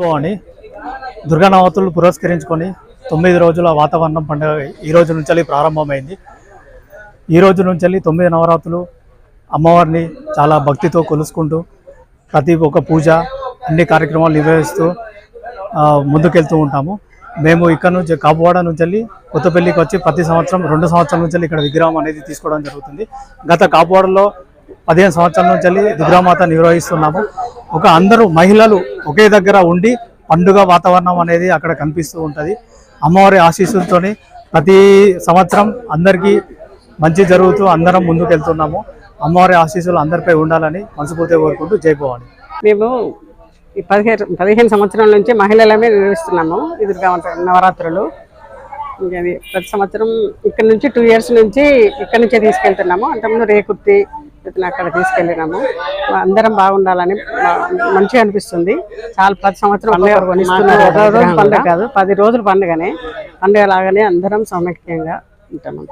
అని దుర్గా నవతులు పురస్కరించుకొని తొమ్మిది రోజుల వాతావరణం పండుగ ఈ రోజు నుంచి ప్రారంభమైంది. ఈ రోజు నుంచి తొమ్మిది నవరాత్రులు అమ్మవారిని చాలా భక్తితో కొలుసుకుంటూ ప్రతి ఒక్క పూజ అన్ని కార్యక్రమాలు నిర్వహిస్తూ ముందుకెళ్తూ ఉంటాము. మేము ఇక్కడ నుంచి కాపువాడ నుంచి వెళ్ళి కొత్తపల్లికి వచ్చి ప్రతి సంవత్సరం రెండు సంవత్సరాల నుంచి వెళ్ళి ఇక్కడ విగ్రహం అనేది తీసుకోవడం జరుగుతుంది. గత కాపువాడలో పదిహేను సంవత్సరాల నుంచి వెళ్ళి విగ్రహమాత నిర్వహిస్తున్నాము. ఒక అందరూ మహిళలు ఒకే దగ్గర ఉండి పండుగ వాతావరణం అనేది అక్కడ కనిపిస్తూ ఉంటుంది. అమ్మవారి ఆశీస్సులతోని ప్రతి సంవత్సరం అందరికీ మంచి జరుగుతూ అందరం ముందుకు వెళ్తున్నాము అమ్మవారి ఆశీస్సులు అందరిపై ఉండాలని మనస్ఫూర్తిగా కోరుకుంటూ జైపోవాలి మేము ఈ పదిహేను పదిహేను సంవత్సరాల నుంచి మహిళలమే నిర్వహిస్తున్నాము ఇది దుర్గా నవరాత్రులు. ఇంకా ప్రతి సంవత్సరం ఇక్కడ నుంచి టూ ఇయర్స్ నుంచి ఇక్కడ నుంచే తీసుకెళ్తున్నాము. అంతకుముందు రేకుర్తి ఇతను అక్కడ తీసుకెళ్ళినాము. అందరం బాగుండాలని మంచిగా అనిపిస్తుంది. చాలా ప్రతి సంవత్సరం పండుగ కాదు పది రోజులు పండుగనే. పండుగ లాగానే అందరం సమైక్యంగా ఉంటాము